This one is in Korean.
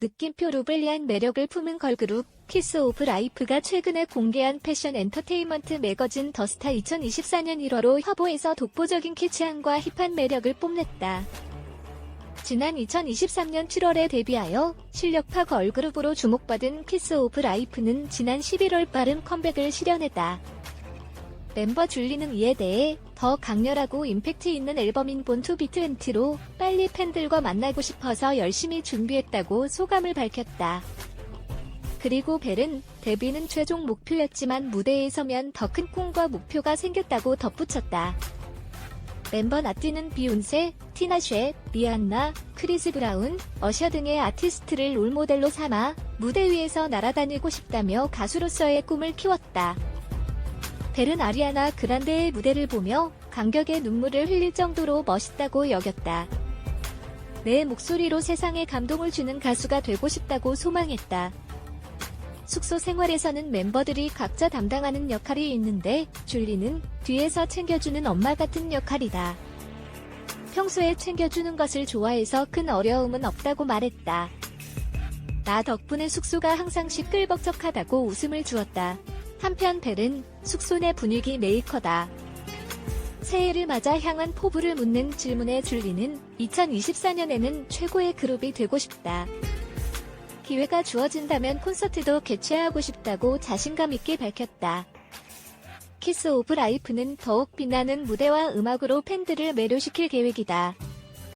느낌표 루벨리안 매력을 품은 걸그룹 키스 오브 라이프가 최근에 공개한 패션 엔터테인먼트 매거진 더스타 2024년 1월호 화보에서 독보적인 캐치함과 힙한 매력을 뽐냈다. 지난 2023년 7월에 데뷔하여 실력파 걸그룹으로 주목받은 키스 오브 라이프는 지난 11월 빠른 컴백을 실현했다. 멤버 줄리는 이에 대해 더 강렬하고 임팩트 있는 앨범인 본투 비트 엔티로 빨리 팬들과 만나고 싶어서 열심히 준비했다고 소감을 밝혔다. 그리고 벨은 데뷔는 최종 목표였지만 무대에 서면 더 큰 꿈과 목표가 생겼다고 덧붙였다. 멤버 나띠는 비욘세, 티나쉐, 리안나, 크리스 브라운, 어셔 등의 아티스트를 롤모델로 삼아 무대 위에서 날아다니고 싶다며 가수로서의 꿈을 키웠다. 벨은 아리아나 그란데의 무대를 보며 감격의 눈물을 흘릴 정도로 멋있다고 여겼다. 내 목소리로 세상에 감동을 주는 가수가 되고 싶다고 소망했다. 숙소 생활에서는 멤버들이 각자 담당하는 역할이 있는데 줄리는 뒤에서 챙겨주는 엄마 같은 역할이다. 평소에 챙겨주는 것을 좋아해서 큰 어려움은 없다고 말했다. 나 덕분에 숙소가 항상 시끌벅적하다고 웃음을 주었다. 한편 벨은 숙소 내 분위기 메이커다. 새해를 맞아 향한 포부를 묻는 질문에 줄리는 2024년에는 최고의 그룹이 되고 싶다. 기회가 주어진다면 콘서트도 개최하고 싶다고 자신감 있게 밝혔다. 키스 오브 라이프는 더욱 빛나는 무대와 음악으로 팬들을 매료시킬 계획이다.